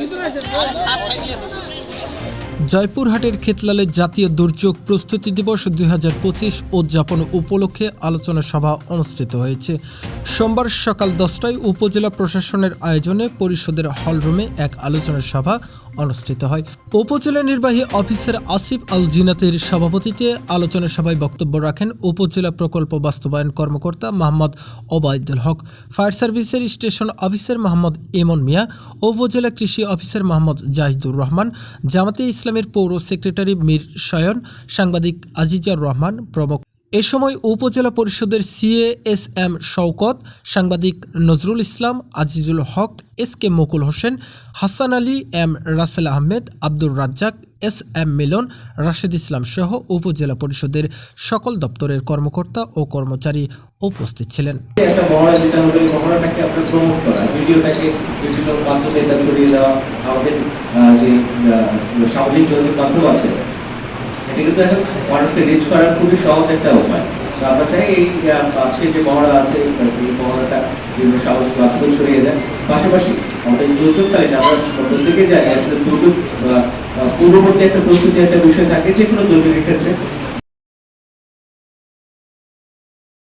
ভিতরে আছে জয়পুরহাটের খেতলালে জাতীয় দুর্যোগ প্রস্তুতি দিবস দুই হাজার পঁচিশ উদযাপন উপলক্ষে আলোচনা সভা অনুষ্ঠিত হয়েছে। সোমবার সকাল দশটায় উপজেলা প্রশাসনের আয়োজনে পরিষদের হলরুমে এক আলোচনা সভা অনুষ্ঠিত হয়। উপজেলা নির্বাহী অফিসার আসিফ আল জিনাতের সভাপতিত্বে আলোচনা সভায় বক্তব্য রাখেন উপজেলা প্রকল্প বাস্তবায়ন কর্মকর্তা মোহাম্মদ ওবায়দুল হক, ফায়ার সার্ভিসের স্টেশন অফিসার মোহাম্মদ এমন মিয়া, উপজেলা কৃষি অফিসার মোহাম্মদ জাহিদুর রহমান, জামাতে ইসলামের পৌর সেক্রেটারি মীর শয়ন সাংবাদিক আজিজার রহমান প্রমুখ। এ সময় উপজেলা পরিষদের সিএ এস এম শওকত, সাংবাদিক Nazrul Islam, Azizul Haque S K Mukul Hossain, Hasan Ali, M Rasel Ahmed, Abdur Razzak S M Milon, Rashed Islam সহ উপজেলা পরিষদের সকল দপ্তরের কর্মকর্তা ও কর্মচারী উপস্থিত ছিলেন। যে কিন্তু এখন মানুষকে রিচ করার খুবই সহজ একটা উপায়। তো আমরা চাই এই আজকে যে মহড়া আছে এই মহড়াটা বিভিন্ন সাহস মাধ্যমে ছড়িয়ে দেয়। পাশাপাশি আমাদের এই দুর্যোগকালীন আমরা প্রত্যেকে যাই আসলে দুর্যোগ পূর্ববর্তী একটা প্রস্তুতি, একটা বিষয় থাকে যে কোনো দুর্যোগের ক্ষেত্রে।